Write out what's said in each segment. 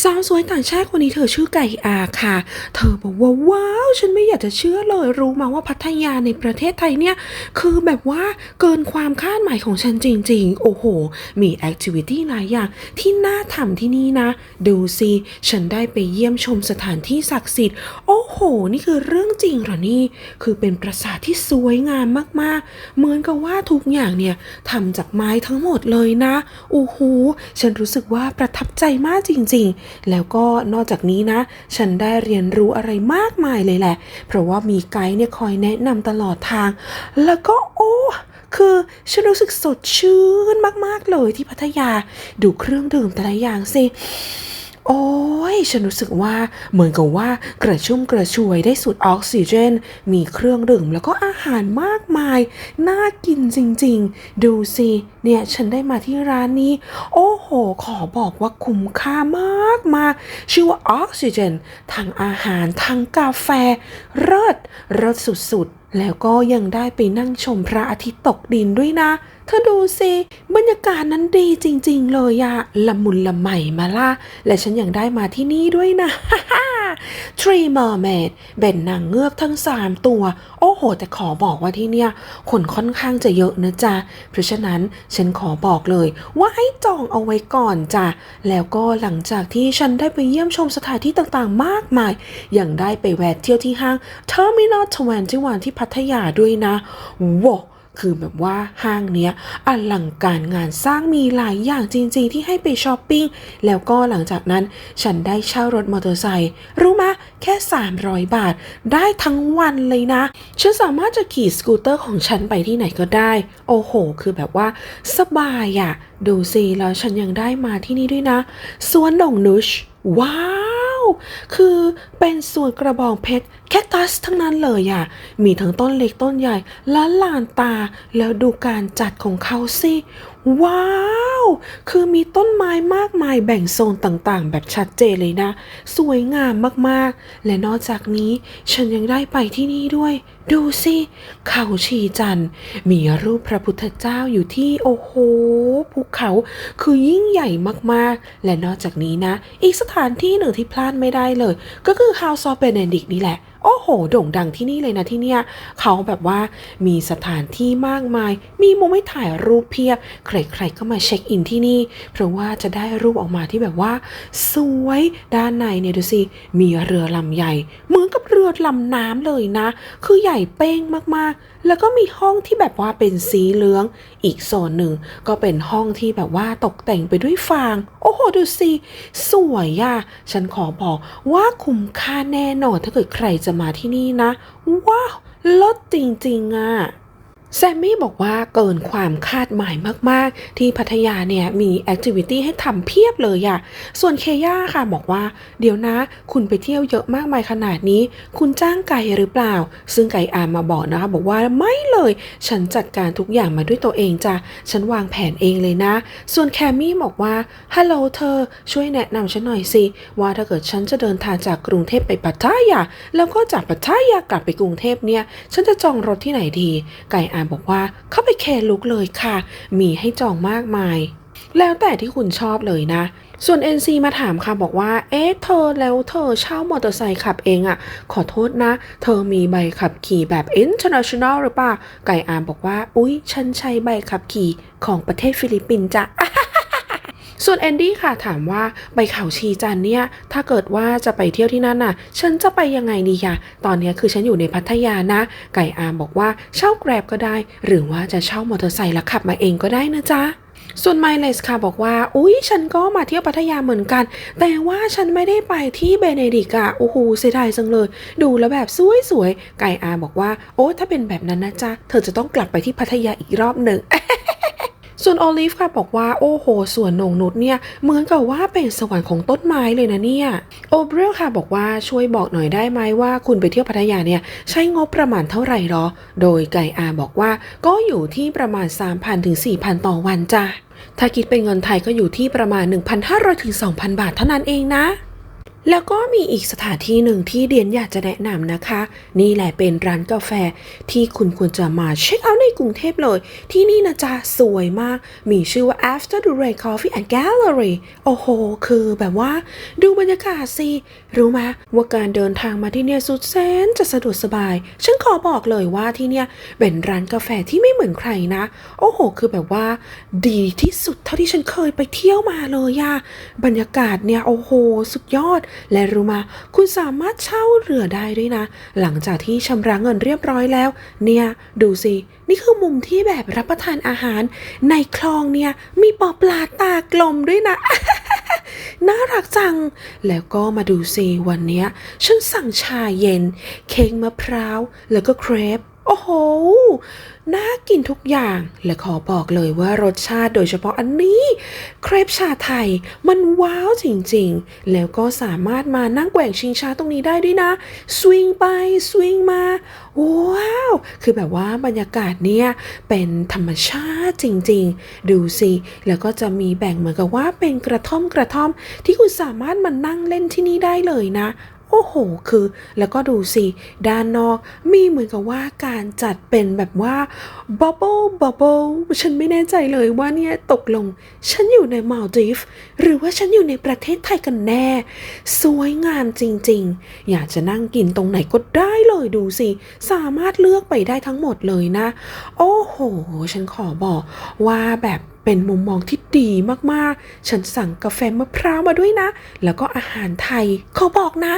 สาวสวยต่างชาติคนนี้เธอชื่อไก่อาค่ะ เธอบอกว่าว้าวฉันไม่อยากจะเชื่อเลยรู้มาว่าพัทยาในประเทศไทยเนี่ย คือแบบว่าเกินความคาดหมายของฉันจริง ๆ โอ้โห มีแอคทิวิตี้หลายอย่างที่น่าทำที่นี่นะ ดูสิฉันได้ไปเยี่ยมชมสถานที่ศักดิ์สิทธิ์ โอ้โห นี่คือเรื่องจริงเหรอนี่ คือเป็นปราสาทที่สวยงามมากๆ เหมือนกับว่าทุกอย่างเนี่ยทำจากไม้ทั้งหมดเลยนะโอ้โหฉันรู้สึกว่าประทับใจมากจริง ๆแล้วก็นอกจากนี้นะ ฉันได้เรียนรู้อะไรมากมายเลยแหละ เพราะว่ามีไกด์เนี่ยคอยแนะนำตลอดทาง แล้วก็โอ้คือฉันรู้สึกสดชื่นมาก ๆ เลยที่พัทยา ดูเครื่องดื่มแต่ละอย่างสิ โอ้ยฉันรู้สึกว่าเหมือนกับว่ากระชุ่มกระชวยได้สูดออกซิเจน มีเครื่องดื่มแล้วก็อาหารมากมาย น่ากินจริงๆ ดูสิ เนี่ย ฉันได้มาที่ร้านนี้ โอ้โห ขอบอกว่าคุ้มค่ามากมาชื่อว่าออกซิเจนทั้งอาหารทั้งกาแฟเลิศเลิศสุดๆ แล้วก็ยังได้ไปนั่งชมพระอาทิตย์ตกดินด้วยนะ เธอดูสิ บรรยากาศนั้นดีจริง ๆ เลยอะละมุนละไมมาล่ะ และฉันยังได้มาที่นี่ด้วยนะ Tree Mermaid เป็นนางเงือกทั้ง3ตัว โอ้โห แต่ขอบอกว่าที่เนี่ยคนค่อนข้างจะเยอะนะจ๊ะ เพราะฉะนั้นฉันขอบอกเลยว่าให้จองเอาไว้ก่อนจ้ะ แล้วก็หลังจากที่ฉันได้ไปเยี่ยมชมสถานที่ต่างๆ มากมาย ยังได้ไปแวะเที่ยวที่ห้าง Terminal 21ที่พัพัทยาด้วยนะว้าวคือแบบว่าห้างเนี้ยอลังการงานสร้างมีหลายอย่างจริงๆที่ให้ไปช้อปปิ้ง แล้วก็หลังจากนั้นฉันได้เช่ารถมอเตอร์ไซค์รู้มะแค่ 300 บาท ได้ทั้งวันเลยนะ ฉันสามารถจะขี่สกูตเตอร์ของฉันไปที่ไหนก็ได้ โอ้โห คือแบบว่า สบายอะดูสิแล้วฉันยังได้มาที่นี่ด้วยนะสวนหนองนุชว้าว คือเป็นสวนกระบองเพชร แคคตัสทั้งนั้นเลยอะมีทั้งต้นเล็กต้นใหญ่และลานตา แล้วดูการจัดของเขาสิ ว้าว คือมีต้นไม้มากมายแบ่งโซนต่างๆ แบบชัดเจนเลยนะ สวยงามมากๆ และนอกจากนี้ฉันยังได้ไปที่นี่ด้วย ดูสิ เขาชีจัน มีรูปพระพุทธเจ้าอยู่ที่โอ้โหภูเขาคือยิ่งใหญ่มากๆ และนอกจากนี้นะ อีกสถานที่หนึ่งที่พลาดไม่ได้เลย ก็คือ House of Benedict นี่แหละโอ้โห โด่งดังที่นี่เลยนะที่เนี่ยเขาแบบว่ามีสถานที่มากมาย มีมุมให้ถ่ายรูปเพียบ ใครๆก็มาเช็คอินที่นี่ เพราะว่าจะได้รูปออกมาที่แบบว่า สวยด้านในเนี่ยดูสิมีเรือลำใหญ่เหมือนกับเรือลำน้ำเลยนะ คือใหญ่เป้งมากๆ แล้วก็มีห้องที่แบบว่าเป็นสีเหลือง อีกโซนหนึ่งก็เป็นห้องที่แบบว่าตกแต่งไปด้วยฟาง โอ้โหดูสิสวยอะฉันขอบอกว่าคุ้มค่าแน่นอนถ้าเกิดใครจะมาที่นี่นะ ว้าวลดจริงๆอะ แซมมี่บอกว่าเกินความคาดหมายมาก ๆ ที่พัทยาเนี่ยมีแอคทิวิตี้ให้ทำเพียบเลยอะส่วนเคย่าค่ะบอกว่า เดี๋ยวนะ คุณไปเที่ยวเยอะมากมายขนาดนี้ คุณจ้างไก่หรือเปล่า ซึ่งไก่อามาบอกนะคะ บอกว่าไม่เลย ฉันจัดการทุกอย่างมาด้วยตัวเองจ้ะ ฉันวางแผนเองเลยนะ ส่วนแคมมี่บอกว่าฮัลโหลเธอ ช่วยแนะนำฉันหน่อยสิว่าถ้าเกิดฉันจะเดินทางจากกรุงเทพไปปัตตายาแล้วก็จากปัตตายากลับไปกรุงเทพเนี่ย ฉันจะจองรถที่ไหนดี ไก่อาบอกว่าเข้าไปแคร์ลุกเลยค่ะ มีให้จองมากมาย แล้วแต่ที่คุณชอบเลยนะ ส่วน NC มาถามค่ะบอกว่า เอ๊ะเธอแล้วเธอเช่ามอเตอร์ไซค์ขับเองอะ่ะ ขอโทษนะ เธอมีใบขับขี่แบบ international หรือเปล่า ไก่อามบอกว่า อุ๊ย ฉันใช้ใบขับขี่ของประเทศฟิลิปปินส์จ้ะ ส่วนแอนดี้ค่ะถามว่าไปเขาชีจันเนี่ย ถ้าเกิดว่าจะไปเที่ยวที่นั่นน่ะ ฉันจะไปยังไงดีอะตอนนี้คือฉันอยู่ในพัทยานะ ไก่อามบอกว่าเช่าแกร็บก็ได้ หรือว่าจะเช่ามอเตอร์ไซค์แล้วขับมาเองก็ได้นะจ๊ะส่วนไมเลสค่ะบอกว่า อุ๊ย ฉันก็มาเที่ยวพัทยาเหมือนกัน แต่ว่าฉันไม่ได้ไปที่เบเนดิกอะโอ้โหเสียดายจังเลย ดูแล้วแบบสวยๆ ไก่อาบอกว่า โอ้ ถ้าเป็นแบบนั้นนะจ๊ะ เธอจะต้องกลับไปที่พัทยาอีกรอบหนึ่ง ส่วนโอลิฟค่ะบอกว่าโอ้โหสวนนงนุชเนี่ยเหมือนกับว่าเป็นสวรรค์ของต้นไม้เลยนะเนี่ยโอเบรลค่ะบอกว่าช่วยบอกหน่อยได้ไหมว่าคุณไปเที่ยวพัทยาเนี่ยใช้งบประมาณเท่าไหร่หรอ โดยไก่อาบอกว่าก็อยู่ที่ประมาณ 3,000ถึง4,000 ต่อวันจ้ะถ้าคิดเป็นเงินไทยก็อยู่ที่ประมาณ 1,500ถึง2,000 บาทเท่านั้นเองนะ แล้วก็มีอีกสถานที่หนึ่งที่เดียนอยากจะแนะนำนะคะ นี่แหละเป็นร้านกาแฟที่คุณควรจะมาเช็คเอาท์ในกรุงเทพเลย ที่นี่นะจ๊ะสวยมาก มีชื่อว่า After the Rain Coffee and Gallery โอ้โห คือแบบว่าดูบรรยากาศสิ รู้ไหมว่าการเดินทางมาที่เนี่ยสุดแสนจะสะดวกสบาย ฉันขอบอกเลยว่าที่เนี่ยเป็นร้านกาแฟที่ไม่เหมือนใครนะ โอ้โห คือแบบว่า ดีที่สุดเท่าที่ฉันเคยไปเที่ยวมาเลยอะบรรยากาศเนี่ยโอ้โห สุดยอดและรู้มาคุณสามารถเช่าเรือได้ด้วยนะ หลังจากที่ชำระเงินเรียบร้อยแล้ว เนี่ยดูสิ นี่คือมุมที่แบบรับประทานอาหาร ในคลองเนี่ยมีปอปลาตากลมด้วยนะน่ารักจัง แล้วก็มาดูสิวันนี้ฉันสั่งชาเย็น เค้กมะพร้าว แล้วก็เครป โอ้โห น่ากินทุกอย่าง และขอบอกเลยว่ารสชาติโดยเฉพาะอันนี้เครปชาไทย มันว้าวจริงๆ แล้วก็สามารถมานั่งแกว่งชิงช้าตรงนี้ได้ด้วยนะ สวิงไป สวิงมา ว้าว คือแบบว่าบรรยากาศเนี่ย เป็นธรรมชาติจริงๆ ดูสิ แล้วก็จะมีแบ่งเหมือนกับว่าเป็นกระท่อมกระท่อมที่คุณสามารถมานั่งเล่นที่นี่ได้เลยนะ โอ้โห คือแล้วก็ดูสิ ด้านนอกมีเหมือนกับว่าการจัดเป็นแบบว่าบับเบิลบับเบิลฉันไม่แน่ใจเลยว่าเนี่ยตกลง ฉันอยู่ในมาลดีฟหรือว่าฉันอยู่ในประเทศไทยกันแน่ สวยงามจริง ๆ อยากจะนั่งกินตรงไหนก็ได้เลยดูสิ สามารถเลือกไปได้ทั้งหมดเลยนะ โอ้โห ฉันขอบอกว่าแบบ เป็นมุมมองที่ดีมากๆ ฉันสั่งกาแฟมะพร้าวมาด้วยนะ แล้วก็อาหารไทย เขาบอกนะ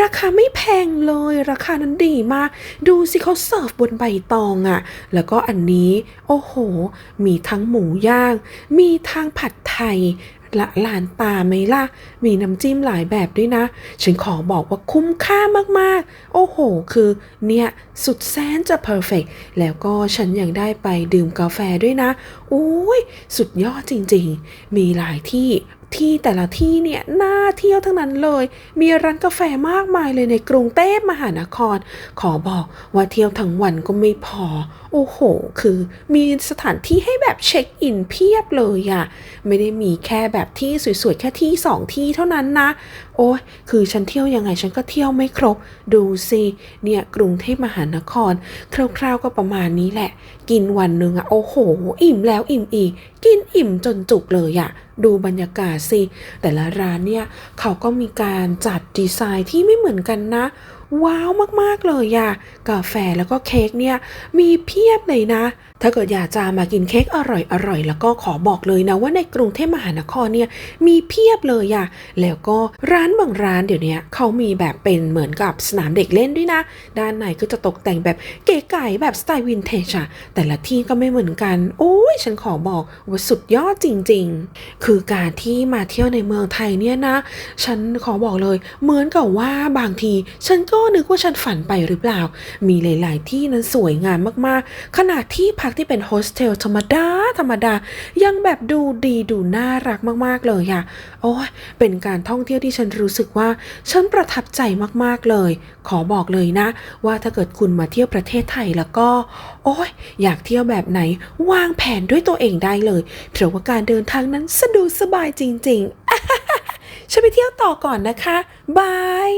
ราคาไม่แพงเลย ราคานั้นดีมาก ดูสิเขาเสิร์ฟบนใบตองอะ่ะ แล้วก็อันนี้ โอ้โห มีทั้งหมูย่าง มีทั้งผัดไทย ละลานตาไหมล่ะ มีน้ำจิ้มหลายแบบด้วยนะ ฉันขอบอกว่าคุ้มค่ามากๆ โอ้โห คือเนี่ย สุดแสนจะเพอร์เฟกแล้วก็ฉันยังได้ไปดื่มกาแฟด้วยนะโอ้ยสุดยอดจริงๆ มีหลายที่ที่แต่ละที่เนี่ยน่าเที่ยวทั้งนั้นเลย มีร้านกาแฟมากมายเลยในกรุงเทพมหานคร ขอบอกว่าเที่ยวทั้งวันก็ไม่พอ โอ้โห คือมีสถานที่ให้แบบเช็คอินเพียบเลยอะไม่ได้มีแค่แบบที่สวยๆ แค่ที่สองที่เท่านั้นนะ โอ้ยคือฉันเที่ยวยังไงฉันก็เที่ยวไม่ครบ ดูสิเนี่ยกรุงเทพมหานคร คร่าวๆก็ประมาณนี้แหละ กินวันหนึ่งอะโอ้โห อิ่มแล้วอิ่มอีก กินอิ่มจนจุกเลยอะดูบรรยากาศสิ แต่ละร้านเนี่ยเขาก็มีการจัดดีไซน์ที่ไม่เหมือนกันนะ ว้าวมากๆเลยอะกาแฟแล้วก็เค้กเนี่ยมีเพียบเลยนะ ถ้าเกิดอยากจะมากินเค้กอร่อยๆแล้วก็ขอบอกเลยนะว่าในกรุงเทพมหานครเนี่ยมีเพียบเลยอะแล้วก็ร้านบางร้านเดี๋ยวนี้เขามีแบบเป็นเหมือนกับสนามเด็กเล่นด้วยนะ ด้านในก็จะตกแต่งแบบเก๋ไก๋แบบสไตล์วินเทจอะแต่ละที่ก็ไม่เหมือนกัน โอ้ยฉันขอบอกว่าสุดยอดจริง ๆ คือการที่มาเที่ยวในเมืองไทยเนี่ยนะ ฉันขอบอกเลยเหมือนกับว่าบางที ฉันก็นึกว่าฉันฝันไปหรือเปล่า มีหลาย ๆ ที่นั้นสวยงามมากๆ ขนาดที่พักที่เป็นโฮสเทลธรรมดา ธรรมดา ยังแบบดูดีดูน่ารักมาก ๆ เลยอะโอ้ยเป็นการท่องเที่ยวที่ฉันรู้สึกว่า ฉันประทับใจมาก ๆ เลย ขอบอกเลยนะ ว่าถ้าเกิดคุณมาเที่ยวประเทศไทยแล้วก็ โอ้ยอยากเที่ยวแบบไหน วางแผนด้วยตัวเองได้เลย เพราะว่าการเดินทางนั้นสะดวกสบายจริง ๆ ฉันไปเที่ยวต่อก่อนนะคะ บาย